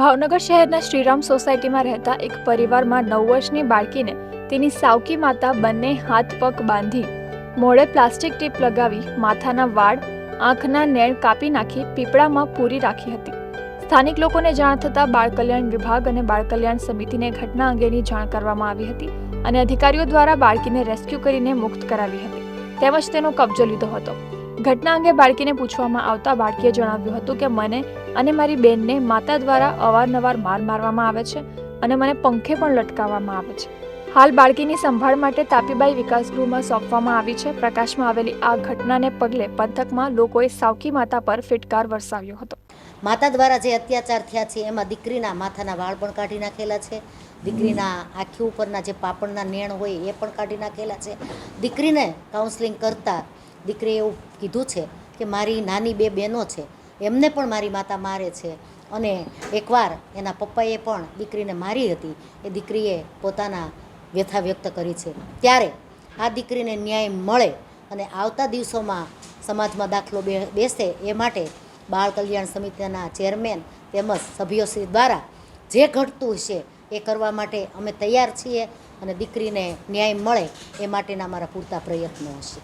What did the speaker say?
ભાવનગર શહેરના શ્રીરામ સોસાયટીમાં રહેતા એક પરિવારમાં નવ વર્ષની બાળકીને તેની સાવકી માતા બંને હાથ પગ બાંધી મોડે પ્લાસ્ટિક ટીપ લગાવી માથાના વાળ, આંખના નેણ કાપી નાખી પીપળામાં પૂરી રાખી હતી. સ્થાનિક લોકોને જાણ થતાં બાળ કલ્યાણ વિભાગ અને બાળ કલ્યાણ સમિતિને ઘટના અંગેની જાણ કરવામાં આવી હતી અને અધિકારીઓ દ્વારા બાળકીને રેસ્ક્યુ કરીને મુક્ત કરાવી હતી. તેમજ તેનો કબજો લીધો હતો. ઘટના અંગે બાળકીને પૂછવામાં આવતા બાળકીએ જણાવ્યું હતું કે મને અને મારી બેનને માતા દ્વારા અવારનવાર માર મારવામાં આવે છે અને મને પંખે પણ લટકાવવામાં આવે છે. હાલ બાળકીની સંભાળ માટે તાપીબાઈ વિકાસ ગૃહમાં સોંપવામાં આવી છે. પ્રકાશમાં આવેલી આ ઘટનાને પગલે પંથકમાં લોકોએ સાવકી માતા પર ફિટકાર વરસાવ્યો હતો. માતા દ્વારા જે અત્યાચાર થયા છે, એમાં દીકરીના માથાના વાળ પણ કાઢી નાખેલા છે. દીકરીના આખી ઉપરના જે પાપડના નેણ હોય એ પણ કાઢી નાખેલા છે. દીકરીને કાઉન્સલિંગ કરતાં દીકરીએ એવું કીધું છે કે મારી નાની બે બહેનો છે, એમને પણ મારી માતા મારે છે. અને એકવાર એના પપ્પાએ પણ દીકરીને મારી હતી, એ દીકરીએ પોતાના વ્યથા વ્યક્ત કરી છે. ત્યારે આ દીકરીને ન્યાય મળે અને આવતા દિવસોમાં સમાજમાં દાખલો બેસે એ માટે બાળ કલ્યાણ સમિતિના ચેરમેન તેમજ સભ્યોશ્રી દ્વારા જે ઘટતું હશે એ કરવા માટે અમે તૈયાર છીએ અને દીકરીને ન્યાય મળે એ માટેના અમારા પૂરતા પ્રયત્નો હશે.